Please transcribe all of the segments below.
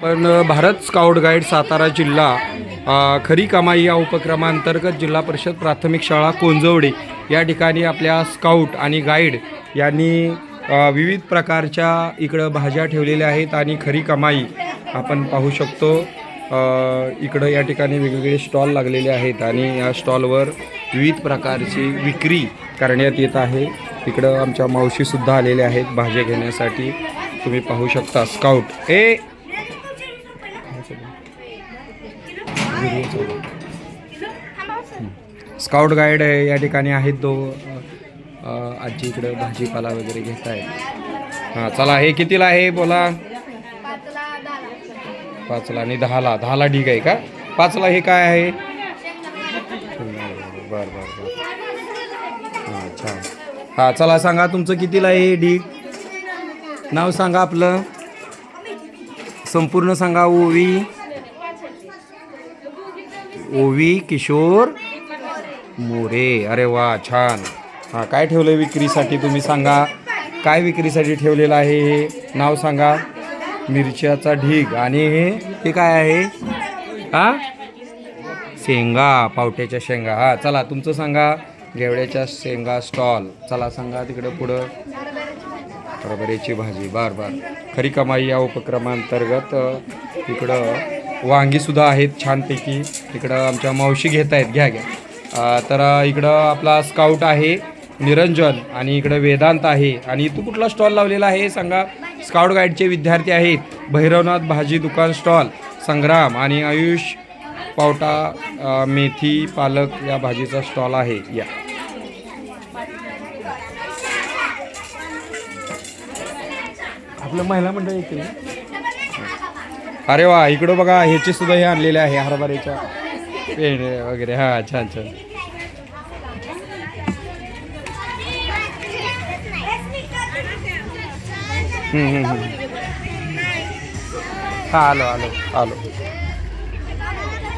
पण Bharat scout guide Satara जिल्हा खरी कमाई या उपक्रमांतर्गत जिल्हा परिषद प्राथमिक शाळा कोंजवडे या ठिकाणी आपल्या स्काउट आणि गाईड यांनी विविध प्रकारच्या इकडं भाज्या ठेवलेल्या आहेत आणि खरी कमाई आपण पाहू शकतो. इकडं या ठिकाणी वेगवेगळे स्टॉल लागलेले आहेत आणि या स्टॉलवर विविध प्रकारची विक्री करण्यात येत आहे. इकडं आमच्या मावशीसुद्धा आलेल्या आहेत भाज्या घेण्यासाठी. तुम्ही पाहू शकता स्काउट. ए स्काउट गाईड आहे या ठिकाणी आहेत दो आजी इकडं भाजीपाला वगैरे घेत आहेत हां चला हे कितीला आहे बोला? पाचला आणि दहाला. दहाला ढीक आहे का? पाचला हे काय आहे? बरं बरं बरं. हां छान हां चला सांगा तुमचं कितीला आहे हे ढीक नाव सांगा आपलं. संपूर्ण सांगा ओवी. ओवी किशोर मोरे. अरे वा छान. हां काय ठेवलं आहे विक्रीसाठी तुम्ही सांगा? काय विक्रीसाठी ठेवलेलं आहे हे? नाव सांगा. मिरच्याचा ढीग. आणि हे हे काय आहे? हां? शेंगा पावट्याच्या शेंगा. हां चला तुमचं सांगा. घेवड्याच्या शेंगा स्टॉल. चला सांगा तिकडं पुढं. हरभऱ्याची भाजी. बार बार. खरी कमाई या उपक्रमांतर्गत इकडं वांगीसुद्धा आहेत छानपैकी. इकडं आमच्या मावशी घेत आहेत. घ्या घ्या. तर इकडं आपला स्काउट आहे निरंजन आणि इकडं वेदांत आहे. आणि तू कुठला स्टॉल लावलेला आहे सांगा. स्काउट गाईडचे विद्यार्थी आहेत. भैरवनाथ भाजी दुकान स्टॉल संग्राम आणि आयुष पावटा मेथी पालक या भाजीचा स्टॉल आहे. या. आपलं महिला मंडळ येते अरे वा इकडं बघा ह्याचे सुद्धा हे आणलेले आहे हरभऱ्याच्या पेंड वगैरे. हा छान छान. हां हा आलो आलो आलो.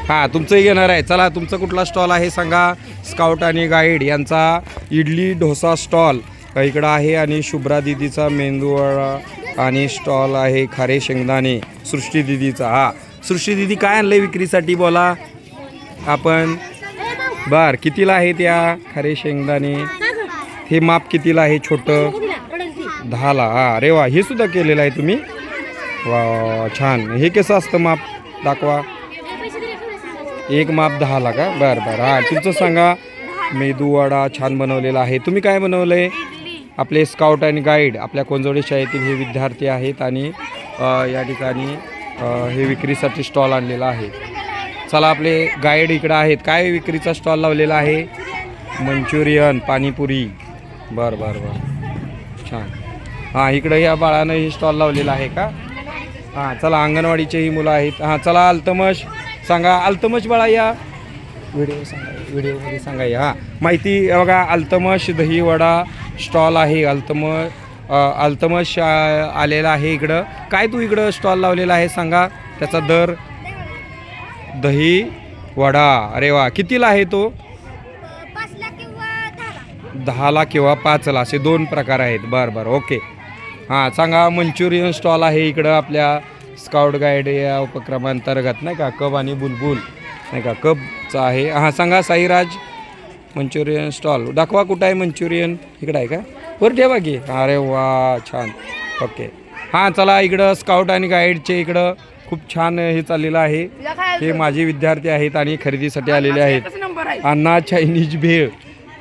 हां तुमचंही घेणार आहे. चला तुमचं कुठला स्टॉल आहे सांगा. स्काउट आणि गाईड यांचा इडली डोसा स्टॉल. इकडं आहे आणि शुभ्रा दिदीचा मेंदूवडा आणि स्टॉल आहे खारे शेंगदाणे सृष्टी दिदीचा. हा सृष्टी दिदी काय आणलं विक्रीसाठी बोला. आपण बर कितीला आहे त्या खारे शेंगदाणे? हे माप कितीला आहे छोटं? दहाला. हा अरे वा हे सुद्धा केलेलं आहे तुम्ही? वा वा छान. हे कसं असतं माप? दाखवा. एक माप दहाला का? बरं बरं. हां तुमचं सांगा. मेदूवडा छान बनवलेला आहे. तुम्ही काय बनवलं आहे आपले स्काउट आणि गाईड आपल्या कोंजवडी शाळेतील हे विद्यार्थी आहेत आणि या ठिकाणी हे विक्रीसाठी स्टॉल आणलेला आहे. चला आपले गाईड इकडं आहेत. काय विक्रीचा स्टॉल लावलेला आहे? मंचुरियन पाणीपुरी. बरं बरं बरं. छान. हां इकडं या बाळानं हे स्टॉल लावलेला आहे का? हां चला अंगणवाडीचे ही मुलं आहेत. हां चला अल्तमश सांगा. अल्तमश बाळा या. व्हिडिओ सांगा व्हिडिओमध्ये सांगा या. हां. माहिती बघा अल्तमश दही वडा स्टॉल आहे अल्तम अल्तम अल्तमश आलेला आहे इकडं. काय तू इकडं स्टॉल लावलेला आहे सांगा. त्याचा दर? दही वडा. अरे वा. कितीला आहे तो? दहाला दहाला किंवा पाचला. असे दोन प्रकार आहेत. बरं बरं. ओके. हां सांगा मंचुरियन स्टॉल आहे इकडं आपल्या स्काउट गाईड या उपक्रमांतर्गत नाही का? कब आणि बुलबुल नाही का? कबचा आहे. हां सांगा साईराज. Manchurian stall. दाखवा कुठं आहे मंचुरियन? इकडं आहे का? वर ठेवा की. अरे वा छान. ओके. हां चला इकडं स्काउट आणि गाईडचे इकडं खूप छान हे चाललेलं आहे. हे माझे विद्यार्थी आहेत आणि खरेदीसाठी आलेले आहेत. अण्णा चायनीज भेळ.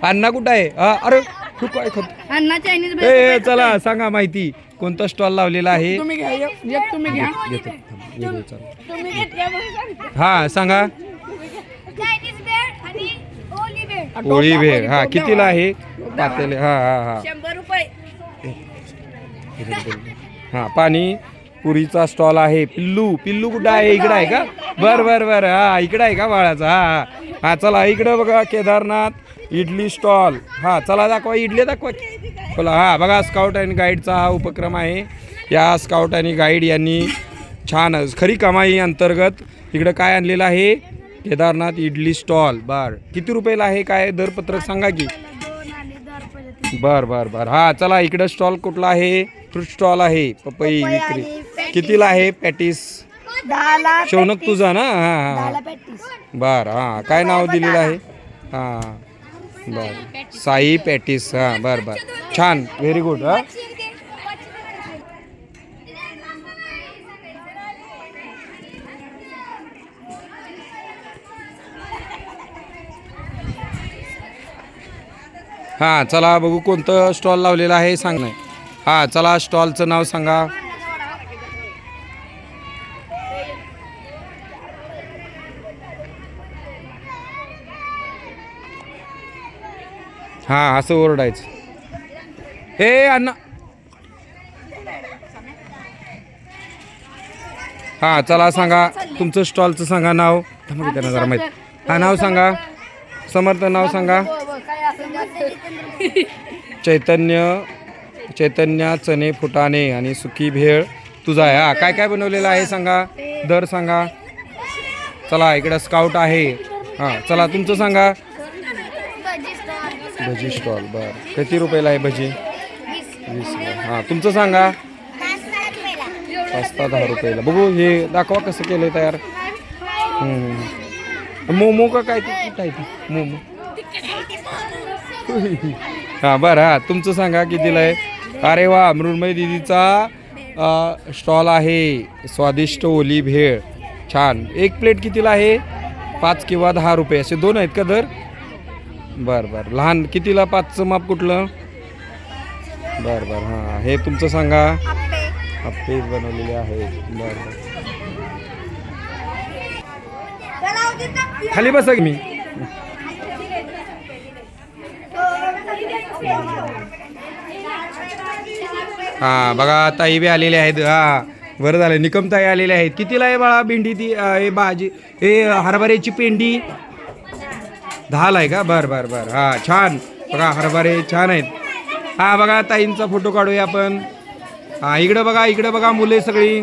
अण्णा कुठं आहे? हा, अरे तू काय खात अण्णा चायनीज ए, चला सांगा माहिती. कोणता स्टॉल लावलेला आहे? तुम्ही घ्या पोळी भेळ. हा कितीला आहे पातेले. हा हा हा. शंभर रुपये. हा पाणी पुरीचा स्टॉल आहे. पिल्लू पिल्लू कुठं आहे? इकडं आहे का? बर बर बर. हा इकडं आहे का बाळाचा हा हा. हा चला इकडं बघा केदारनाथ इडली स्टॉल. हा चला दाखवा इडली दाखवा. बोला हा बघा स्काउट अँड गाईडचा हा उपक्रम आहे. या स्काउट आणि गाईड यांनी छान खरी कमाई अंतर्गत इकडं काय आणलेलं आहे? केदारनाथ इडली स्टॉल बर. किती रुपयाला आहे? काय दरपत्रक सांगा की. बर बर बर. हा चला इकडं स्टॉल कुठला आहे? फ्रूट स्टॉल आहे पपई विक्री. कितीला आहे? पॅटीस. शौनक तुझा ना? हां हां बर हां. काय नाव दिलेलं आहे? हां. बर साई पॅटीस. हां बर बर. छान. व्हेरी गुड हां. हां चला बघू कोणतं स्टॉल लावलेलं आहे सांग नाही हां चला स्टॉलचं नाव सांगा. हां असं ओरडायचं. हे अण्णा. हां चला सांगा तुमचं स्टॉलचं सांगा नाव. त्यांना जरा माहीत. हां नाव सांगा. समर्थ नाव सांगा. चैतन्य चैतन्य चणे फुटाणे आणि सुकी भेळ. तुझा आहे हा? काय काय बनवलेलं आहे सांगा? दर सांगा. चला इकडं स्काउट आहे. हां चला तुमचं सांगा. भजी स्टॉल बर. किती रुपयाला आहे भजी? वीस हां तुमचं सांगा. पाच दहा रुपयाला. बघू हे दाखवा कसं केलं तयार. मोमो का काय आहे ते? मोमो. हां बरं हां. तुमचं सांगा कितीला आहे? अरे वा मृण्मय दिदीचा स्टॉल आहे. स्वादिष्ट ओली भेळ. छान. एक प्लेट कितीला आहे? पाच किंवा दहा रुपये. असे दोन आहेत का दर? बरं बरं. लहान कितीला पाचचं माप कुठलं? बरं बरं. हां हे तुमचं सांगा. अप्पे बनवलेले आहेत. बरं बरं. खाली बसा की मी. हां बघा ताई बी आलेले आहेत. हां बरं झालं. निकमताई आलेले आहेत. कितीला आहे बाळा भेंडी ती हे भाजी? हे हरभऱ्याची पेंडी? दहाला आहे का? बरं बरं बरं. हां छान. बघा हरभरे छान आहेत. हां बघा ताईंचा फोटो काढूया आपण. हां इकडं बघा इकडं बघा मुले सगळी.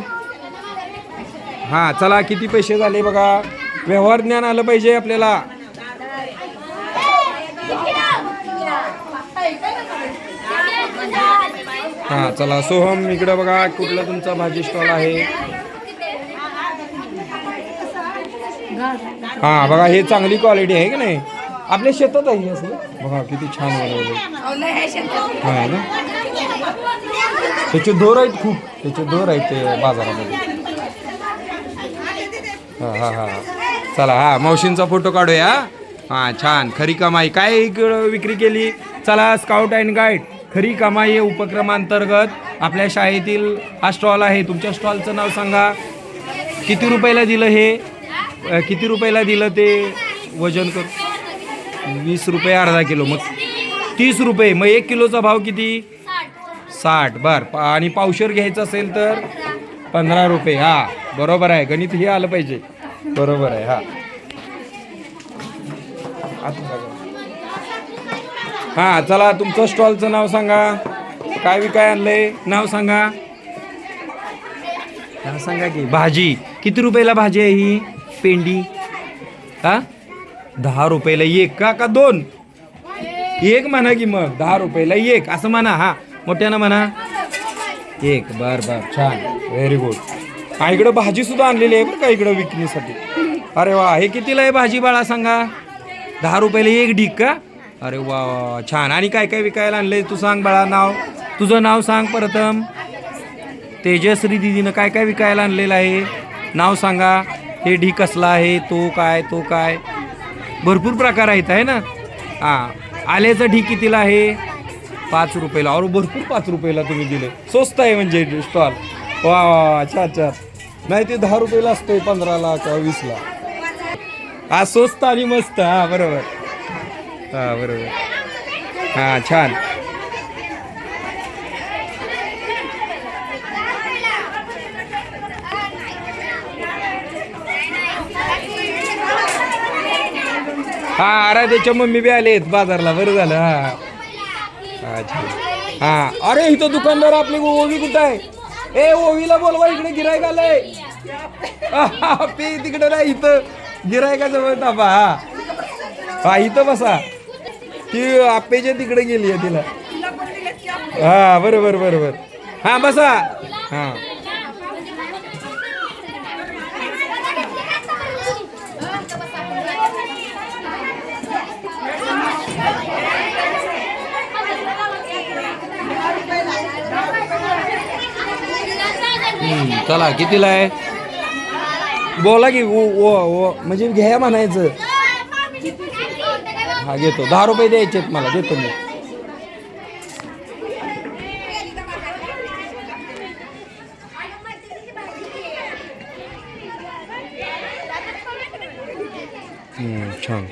हां चला किती पैसे झाले बघा. व्यवहार ज्ञान आलं पाहिजे आपल्याला. हां चला. सोहम इकडं बघा कुठलं तुमचा भाजी स्टॉल आहे? हां बघा हे चांगली क्वालिटी आहे की नाही? आपल्या शेतात आहे असं. बघा किती छान वाढवलं हां ना? त्याचे दोर आहेत खूप. त्याचे दोर आहेत ते बाजारामध्ये. हां हां हां. चला हां मावशींचा फोटो काढूया. हां छान. खरी कमाई. काय इकडं विक्री केली? चला स्काउट अँड गाईड खरी कमाई उपक्रमांतर्गत आपल्या शाळेतील हा स्टॉल आहे. तुमच्या स्टॉलचं नाव सांगा. किती रुपयाला दिलं हे? किती रुपयाला दिलं ते? वजन कर. वीस रुपये अर्धा किलो. मग तीस रुपये. मग एक किलोचा भाव किती? साठ. बर. पा- आणि पावशर घ्यायचं असेल तर? पंधरा रुपये. हा. बरोबर आहे. गणित हे आलं पाहिजे. बरोबर आहे. हा. हा चला तुमचं स्टॉलचं नाव सांगा. काय विकाय आणलंय? नाव सांगा. नाव सांगा की. भाजी. किती रुपयाला भाजी आहे ही? पेंडी. हा? दहा रुपयाला एक का? का दोन? एक म्हणा की मग. दहा रुपयाला एक. असं म्हणा हा. मोठ्यानं म्हणा. एक. बर बर. छान. व्हेरी गुड हा इकडं भाजी सुद्धा आणलेली आहे बरं का इकडं विकण्यासाठी. अरे वा हे कितीला आहे भाजी बाळा सांगा. दहा रुपयाला एक ढीक का? अरे वा वा छान. आणि काय काय विकायला आणलंय? तू सांग बाळा नाव. तुझं नाव सांग प्रथम. तेजश्री दिदीनं काय काय विकायला आणलेलं आहे? नाव सांगा. हे ढी कसला आहे? तो काय तो काय? भरपूर प्रकार आहेत आहे ना? हां. आल्याचं ढी कितीला आहे? पाच रुपयाला. और भरपूर पाच रुपयाला तुम्ही दिले. स्वस्त आहे म्हणजे स्टॉल वा वा अच्छा अच्छा नाही ते दहा रुपयाला असतो पंधराला किंवा वीसला. हा स्वस्त आणि मस्त. हां बरोबर. हा बरोबर. हा छान. हा आराध्याच्या मम्मी बी आलेत बाजारला. बरं झालं हा. अच्छा हा. अरे इथं दुकानदार आपली ओवी कुठं आहे? ए ओवीला बोलवा इकडे गिरायक आलंय पे तिकडे नाही इथं गिरायकाचं ताबा हा. हा इथं बसा. ती आपेच्या तिकडे गेली आहे तिला. हा बरोबर बरोबर हा बसा. हा. चला कितीला आहे? बोला की ओ ओ म्हणजे घ्या म्हणायचं. हा घेतो. दहा रुपये द्यायचे आहेत मला देतो मी. छान.